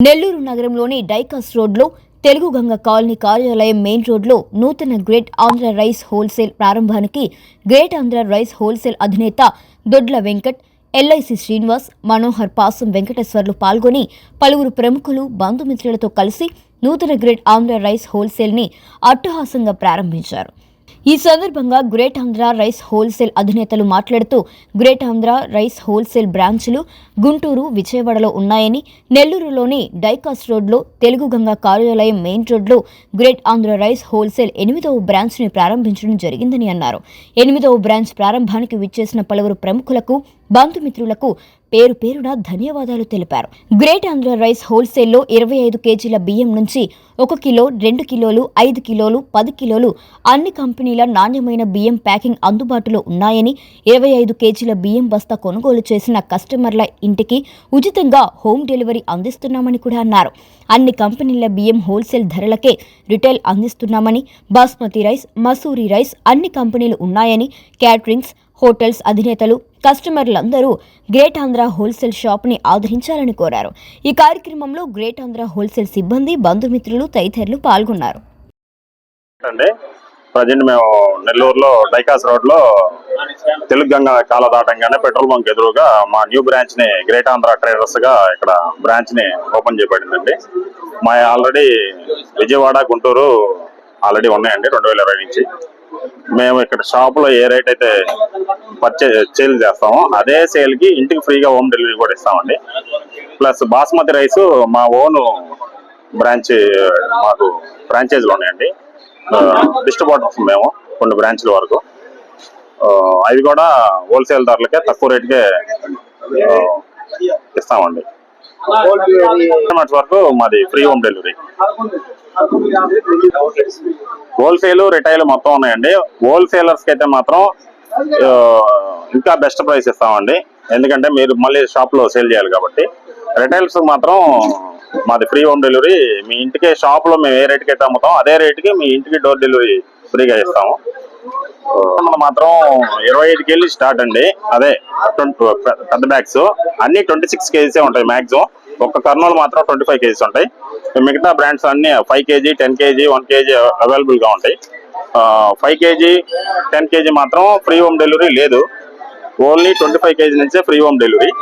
నెల్లూరు నగరంలోని డైకాస్ రోడ్లో తెలుగు గంగ కాలనీ కార్యాలయం మెయిన్ రోడ్లో నూతన గ్రేట్ ఆంధ్ర రైస్ హోల్సేల్ ప్రారంభానికి గ్రేట్ ఆంధ్ర రైస్ హోల్సేల్ అధినేత దొడ్ల వెంకట్ ఎల్ఐసి శ్రీనివాస్ మనోహర్ పాసం వెంకటేశ్వర్లు పాల్గొని పలువురు ప్రముఖులు బంధుమిత్రులతో కలిసి నూతన గ్రేట్ ఆంధ్ర రైస్ హోల్సేల్ని అట్టహాసంగా ప్రారంభించారు. ఈ సందర్భంగా గ్రేట్ ఆంధ్ర రైస్ హోల్సేల్ అధినేతలు మాట్లాడుతూ గ్రేట్ ఆంధ్ర రైస్ హోల్సేల్ బ్రాంచ్లు గుంటూరు విజయవాడలో ఉన్నాయని నెల్లూరులోని డైకాస్ రోడ్లో తెలుగు గంగ కార్యాలయం మెయిన్ రోడ్లో గ్రేట్ ఆంధ్ర రైస్ హోల్సేల్ ఎనిమిదవ బ్రాంచ్ని ప్రారంభించడం జరిగిందని అన్నారు. ఎనిమిదవ బ్రాంచ్ ప్రారంభానికి విచ్చేసిన పలువురు ప్రముఖులకు బంధుమిత్రులకు పేరు పేరున ధన్యవాదాలు తెలిపారు. గ్రేట్ ఆంధ్ర రైస్ హోల్సేల్లో ఇరవై ఐదు కేజీల బియ్యం నుంచి ఒక కిలో రెండు కిలోలు ఐదు కిలోలు పది కిలోలు అన్ని కంపెనీల నాణ్యమైన బియ్యం ప్యాకింగ్ అందుబాటులో ఉన్నాయని ఇరవై ఐదు కేజీల బియ్యం బస్తా కొనుగోలు చేసిన కస్టమర్ల ఇంటికి ఉచితంగా హోమ్ డెలివరీ అందిస్తున్నామని కూడా అన్నారు. అన్ని కంపెనీల బియ్యం హోల్సేల్ ధరలకే రిటైల్ అందిస్తున్నామని బాస్మతి రైస్ మసూరి రైస్ అన్ని కంపెనీలు ఉన్నాయని క్యాటరింగ్స్ హోటల్స్ అధినేతలు కస్టమర్లందరూ గ్రేట్ ఆంధ్ర హోల్సేల్ షాప్ని ఆదరించాలని కోరారు. ఈ కార్యక్రమంలో గ్రేట్ ఆంధ్ర హోల్సేల్ సిబ్బంది బంధుమిత్రులు తదితరులు పాల్గొన్నారు. ప్రజెంట్ మేము నెల్లూరులో డైకాస్ రోడ్లో తెలుగు గంగ కాల దాటంగానే పెట్రోల్ బంక్ ఎదురుగా మా న్యూ బ్రాంచ్ని గ్రేట్ ఆంధ్ర ట్రేడర్స్గా ఇక్కడ బ్రాంచ్ని ఓపెన్ చేయబడిందండి. మా ఆల్రెడీ విజయవాడ గుంటూరు ఆల్రెడీ ఉన్నాయండి రెండు వేల ఇరవై నుంచి. మేము ఇక్కడ షాప్లో ఏ రేట్ అయితే పర్చేజ్ సేల్ చేస్తామో అదే సేల్కి ఇంటికి ఫ్రీగా హోమ్ డెలివరీ కూడా ఇస్తామండి. ప్లస్ బాస్మతి రైస్ మా ఓన్ బ్రాంచ్ మాకు ఫ్రాంచైజీలు ఉన్నాయండి. డిస్ట్రిబ్యూటర్స్ మేము కొన్ని బ్రాంచ్ల వరకు. అవి కూడా హోల్సేల్ ధరలకే తక్కువ రేటుకే ఇస్తామండి. వరకు మాది free home delivery wholesale retail మొత్తం ఉన్నాయండి. హోల్సేలర్స్కి అయితే మాత్రం ఇంకా బెస్ట్ ప్రైస్ ఇస్తామండి. ఎందుకంటే మీరు మళ్ళీ షాప్లో సేల్ చేయాలి కాబట్టి. రిటైల్స్ మాత్రం మాది ఫ్రీ హోమ్ డెలివరీ. మీ ఇంటికి షాప్లో మేము ఏ రేట్కి అయితే అమ్ముతాం అదే రేట్కి మీ ఇంటికి డోర్ డెలివరీ ఫ్రీగా ఇస్తాము. మాత్రం ఇరవై ఐదు కేజీ స్టార్ట్ అండి. అదే 20 పెద్ద బ్యాగ్స్ అన్ని ట్వంటీ సిక్స్ కేజీసే ఉంటాయి మాక్సిమం ఒక్క కర్నూలు మాత్రం ట్వంటీ ఫైవ్ కేజీస్ ఉంటాయి. మిగతా బ్రాండ్స్ అన్ని five KG ten KG one KG అవైలబుల్గా ఉంటాయి. ఫైవ్ కేజీ టెన్ కేజీ మాత్రం ఫ్రీ హోమ్ డెలివరీ లేదు. ఓన్లీ ట్వంటీ ఫైవ్ కేజీ నుంచే ఫ్రీ హోమ్ డెలివరీ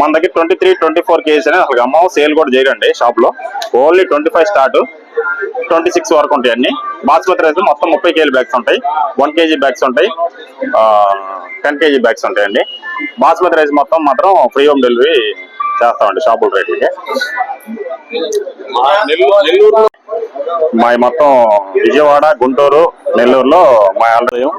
మన దగ్గర twenty three twenty four KGs అనేది అసలు అమ్మ సేల్ కూడా చేయరండి షాప్లో. Only twenty five start twenty six వరకు ఉంటాయి అన్ని. బాస్మతి రైస్ మొత్తం ముప్పై కేజీ బ్యాగ్స్ ఉంటాయి. వన్ కేజీ బ్యాగ్స్ ఉంటాయి. టెన్ కేజీ బ్యాగ్స్ ఉంటాయండి. బాస్మతి రైస్ మొత్తం మాత్రం ఫ్రీ హోమ్ డెలివరీ చేస్తామండి షాపుల రేట్లకి నెల్లూరు మా మొత్తం విజయవాడ గుంటూరు నెల్లూరులో మా ఆలయం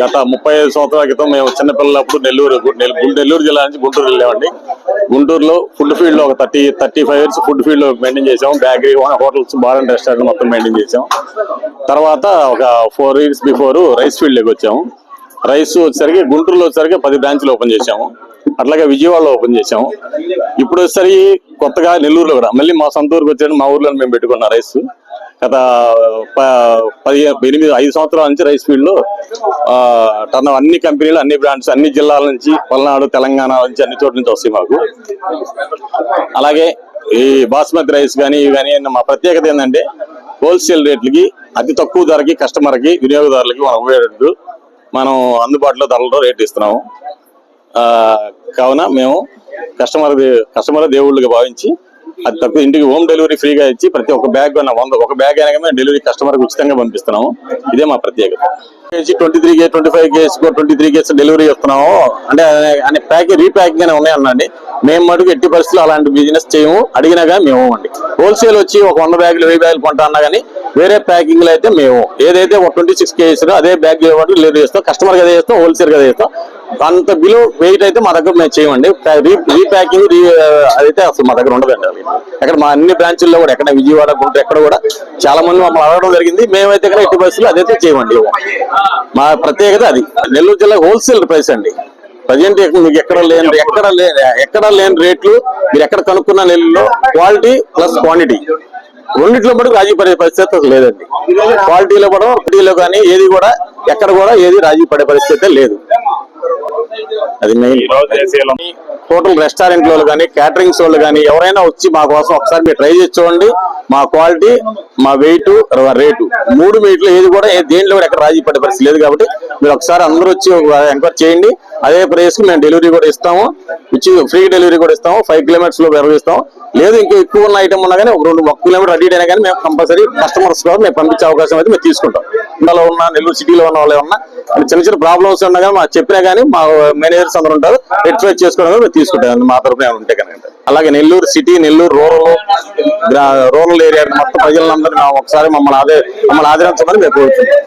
గత ముప్పై ఐదు సంవత్సరాల క్రితం మేము చిన్నపిల్లలప్పుడు నెల్లూరు నెల్- నెల్లూరు జిల్లా నుంచి గుంటూరు వెళ్ళామండి గుంటూరులో ఫుడ్ ఫీల్డ్లో ఒక thirty thirty five years food ఫీల్డ్లో మెయింటైన్ చేసాం bakery hotels bar and restaurant మొత్తం మెయింటైన్ చేసాం తర్వాత ఒక ఫోర్ ఇయర్స్ బిఫోర్ రైస్ ఫీల్డ్లోకి వచ్చాము. రైస్ వచ్చేసరికి గుంటూరులో వచ్చేసరికి పది బ్రాంచ్లు ఓపెన్ చేసాము అట్లాగే విజయవాడలో ఓపెన్ చేసాము ఇప్పుడు వచ్చేసరికి కొత్తగా నెల్లూరులో కూడా మళ్ళీ మా సొంత ఊరికి వచ్చాడు మా ఊర్లో మేము పెట్టుకున్నాం రైస్. గత ప- పదిహేను ఎనిమిది ఐదు సంవత్సరాల నుంచి రైస్ ఫీల్డ్లో టర్న్ అన్ని కంపెనీలు అన్ని బ్రాండ్స్ అన్ని జిల్లాల నుంచి పల్నాడు తెలంగాణ నుంచి అన్ని చోట్ల నుంచి వస్తాయి మాకు. అలాగే ఈ బాస్మతి రైస్ కానీ ఇవి కానీ మా ప్రత్యేకత ఏంటంటే హోల్సేల్ రేట్లకి అతి తక్కువ ధరకి కస్టమర్కి వినియోగదారులకి మనం ఉపయోగపడేటట్టు మనం అందుబాటులో ధరలతో రేట్ ఇస్తున్నాము. కావున మేము కస్టమర్ కస్టమర్ దేవుళ్ళుగా భావించి అది తక్కువ ఇంటికి హోమ్ డెలివరీ ఫ్రీగా ఇచ్చి ప్రతి ఒక్క బ్యాగ్ ఉన్న వంద ఒక బ్యాగ్ అయినా మేము డెలివరీ కస్టమర్ ఉచితంగా పంపిస్తున్నాము. ఇదే మా ప్రత్యేకత. Twenty three K twenty five Ks twenty three Ks delivery ఇస్తున్నాము అంటే అనే ప్యాకేజ్ రీప్యాకింగ్ అనే ఉన్నాయన్నాండి. మేము మటుకు ఎట్టి పరిస్థితుల్లో అలాంటి బిజినెస్ చేయము. అడిగినా కానీ మేము అండి హోల్సేల్ వచ్చి ఒక వంద బ్యాగులు వెయ్యి బ్యాగులు కొంటా అన్నా కానీ వేరే ప్యాకింగ్లో అయితే మేము. ఏదైతే ఒక ట్వంటీ సిక్స్ కేజీస్ అదే బ్యాగ్ లేదు చేస్తాం. కస్టమర్గా చేస్తాం హోల్సేల్గా చేస్తాం. అంత బిలో వెయిట్ అయితే మా దగ్గర మేము చేయమండి. రీప్యాకింగ్ రీ అదైతే అసలు మా దగ్గర ఉండదండి అది. అక్కడ మా అన్ని బ్రాంచ్ల్లో కూడా ఎక్కడ విజయవాడ గుంటూరు ఎక్కడ కూడా చాలా మంది మమ్మల్ని అడగడం జరిగింది. మేమైతే ఇక్కడ ఎట్టి పరిస్థితుల్లో అదైతే చేయమండి మా ప్రత్యేకత అది. నెల్లూరు జిల్లా హోల్సేల్ ప్రైస్ అండి. ప్రజెంట్ మీకు ఎక్కడ లేని ఎక్కడ ఎక్కడ లేని రేట్లు మీరు ఎక్కడ కనుక్కున్న నెలలో క్వాలిటీ ప్లస్ క్వాంటిటీ. రెండిట్లో కూడా రాజీ పడే పరిస్థితి లేదండి. క్వాలిటీలో కూడా క్వాలిటీలో కానీ ఏది కూడా ఎక్కడ కూడా ఏది రాజీ పడే పరిస్థితి లేదు. అది మెయిన్ హోటల్ రెస్టారెంట్ వాళ్ళు కానీ క్యాటరింగ్స్ వాళ్ళు కానీ ఎవరైనా వచ్చి మా కోసం ఒకసారి మీరు ట్రై చేసి చూడండి. మా క్వాలిటీ మా వెయిట్ రేటు. మూడు మీట్లు ఏది కూడా దేంట్లో కూడా ఎక్కడ రాజీ పడే పరిస్థితి లేదు కాబట్టి మీరు ఒకసారి అందరూ వచ్చి ఎంక్వైరీ చేయండి. అదే ప్రైస్కి మేము డెలివరీ కూడా ఇస్తాము. ఇచ్చి ఫ్రీ డెలివరీ కూడా ఇస్తాము. ఫైవ్ కిలోమీటర్స్లో నిర్వహిస్తాం లేదు ఇంకా ఎక్కువ ఉన్న ఐటమ్ ఉన్నా కానీ ఒక రెండు ఒక కిలోమీటర్ అడ్డీ అయినా కానీ మేము కంపల్సరీ కస్టమర్స్ కూడా మేము పంపించే అవకాశం అయితే మేము తీసుకుంటాం. ఇందులో ఉన్న నెల్లూరు సిటీలో ఉన్న వాళ్ళు ఉన్నా చిన్న చిన్న ప్రాబ్లమ్స్ ఉన్నా కానీ మాకు చెప్పినా కానీ మా మేనేజర్స్ అందరూ ఉంటారు. రెట్ఫై చేసుకోవడం మేము తీసుకుంటాం. మా తరఫున ఉంటే కానీ అలాగే Nellore city Nellore rural rural area మొత్తం ప్రజలందరూ ఒకసారి మమ్మల్ని ఆదే మమ్మల్ని ఆదరించమని మేము కోరుతున్నాం